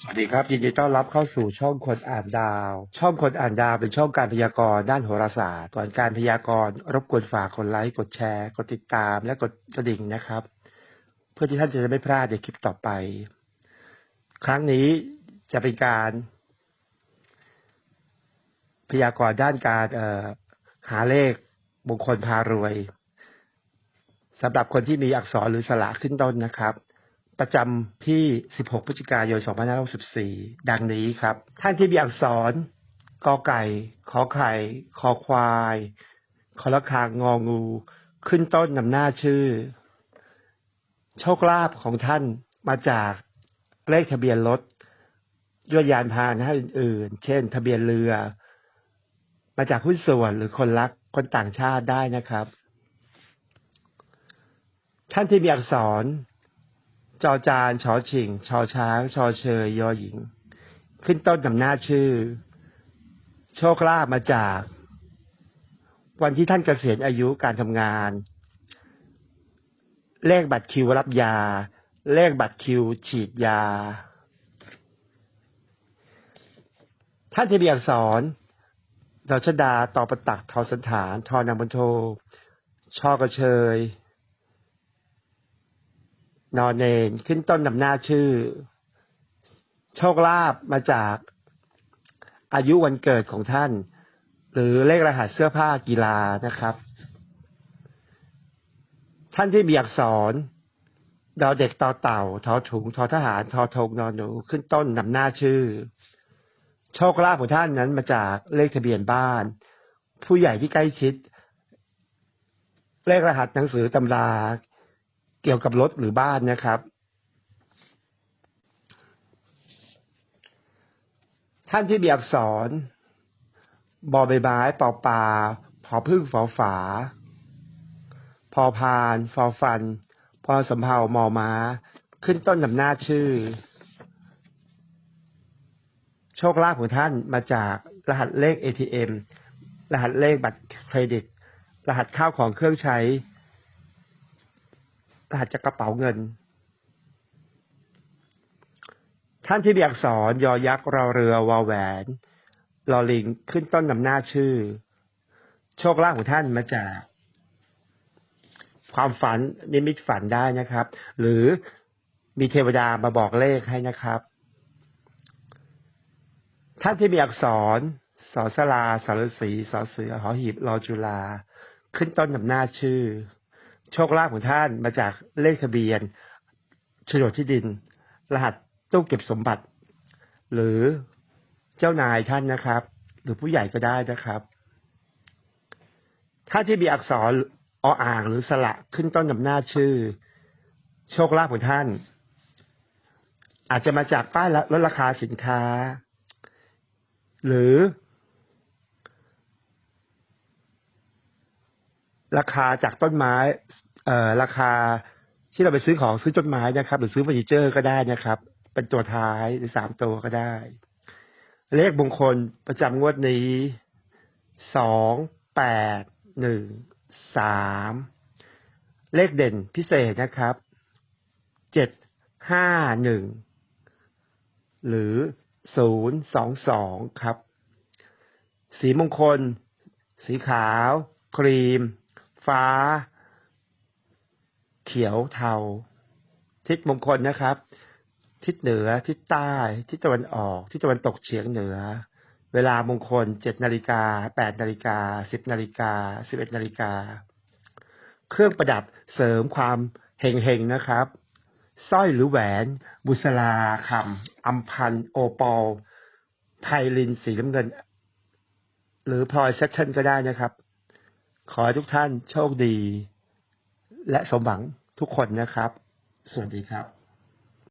สวัสดีครับ ยินดีต้อนรับเข้าสู่ช่องคนอ่านดาว ช่องคนอ่านดาวเป็นช่องการพยากรณ์ด้านโหราศาสตร์ ก่อนการพยากรณ์รบกวนฝากกดไลค์กดแชร์ กดติดตามและกดกระดิ่งนะครับ เพื่อที่ท่านจะไม่พลาดในคลิปต่อไป ครั้งนี้จะเป็นการ พยากรณ์ด้านการเหาเลขมงคลพารวยสำหรับคนที่มีอักษรหรือสระขึ้นต้นนะครับ ประจำที่ 16 พฤศจิกายน 2564 ดังนี้ครับ ท่านที่มีอักษรกอไก่ ขอไข่ คอควาย คอละคางงองู ขึ้นต้นนำหน้าชื่อ โชคลาภของท่านมาจากเลขทะเบียนรถยวดยานพาหนะอื่นๆ เช่น ทะเบียนเรือ มาจากหุ้นส่วนหรือคนรักคนต่างชาติได้นะครับ ท่านที่มีอักษร จอจานชอชิง ชอช้าง ชอเชยยอหญิง ขึ้นต้นนำหน้าชื่อ โชคลาภมาจาก วันที่ท่านเกษียณอายุการทำงาน เลขบัตรคิวรับยา เลขบัตรคิวฉีดยา ท่านที่มีอักษรดอชดา ต่อประตัก ทอสันฐาน ทอนามบนโทชอกระเชย นอนเนนขึ้นต้นนำหน้าชื่อ โชคลาภมาจากอายุวันเกิดของท่าน หรือเลขรหัสเสื้อผ้ากีฬานะครับ ท่านที่มีอักษรดอเด็กต่อเต่าทอถุงทอทหารทอทงนอนหนูขึ้นต้นนำหน้าชื่อ โชคลาภของท่านนั้นมาจากเลขทะเบียนบ้าน ผู้ใหญ่ที่ใกล้ชิด เลขรหัสหนังสือตำรา เกี่ยวกับรถหรือบ้านนะครับ ท่านที่มีอักษร บอใบไม้ปอปลาพอพึ่งฝอฝา พอพานฟอฟัน พอสำเภามอม้า ขึ้นต้นนำหน้าชื่อ โชคลาภของท่านมาจากรหัสเลข ATM รหัสเลขบัตรเครดิต รหัสข้าวของเครื่องใช้ รหัสจากกระเป๋าเงิน ท่านที่มีอักษรยอยักษ์รอเรือวอแหวนลอลิงขึ้นต้นนำหน้าชื่อ โชคลาภของท่านมาจาก ความฝันนิมิตฝันได้นะครับ หรือมีเทวดามาบอกเลขให้นะครับ ท่านที่มีอักษรสอสลาสารสีสอเสือหอหีบรอจุลา ขึ้นต้นนำหน้าชื่อ โชคลาภของท่านมาจากเลขทะเบียนโฉนดที่ดิน รหัสตู้เก็บสมบัติ หรือเจ้านายท่านนะครับ หรือผู้ใหญ่ก็ได้นะครับ ถ้าที่มีอักษรออ่างหรือสระขึ้นต้นนำหน้าชื่อ โชคลาภของท่าน อาจจะมาจากป้ายลดราคาสินค้า หรือ ราคาจากต้นไม้เอ่อราคาที่เราไปซื้อของซื้อต้นไม้นะครับ หรือซื้อเฟอร์นิเจอร์ก็ได้นะครับ เป็นตัวท้ายหรือสามตัวก็ได้ เลขมงคลประจำงวดนี้สองแปดหนึ่งสามเลขเด่นพิเศษนะครับเจ็ดห้าหนึ่งหรือศูนย์สองสองครับ สีมงคล สีขาว ครีม ฟ้า เขียวเทา ทิศมงคลนะครับ ทิศเหนือ ทิศใต้ ทิศตะวันออก ทิศตะวันตกเฉียงเหนือ เวลามงคลเจ็ดนาฬิกาแปดนาฬิกาสิบนาฬิกาสิบเอ็ดนาฬิกา เครื่องประดับเสริมความเฮงๆนะครับสร้อยหรือแหวน บุษราคำอัมพันโอปอลไพลินสีน้ำเงิน หรือพลอยเซคชั่นก็ได้นะครับ ขอให้ทุกท่านโชคดี และสมหวังทุกคนนะครับ สวัสดีครับ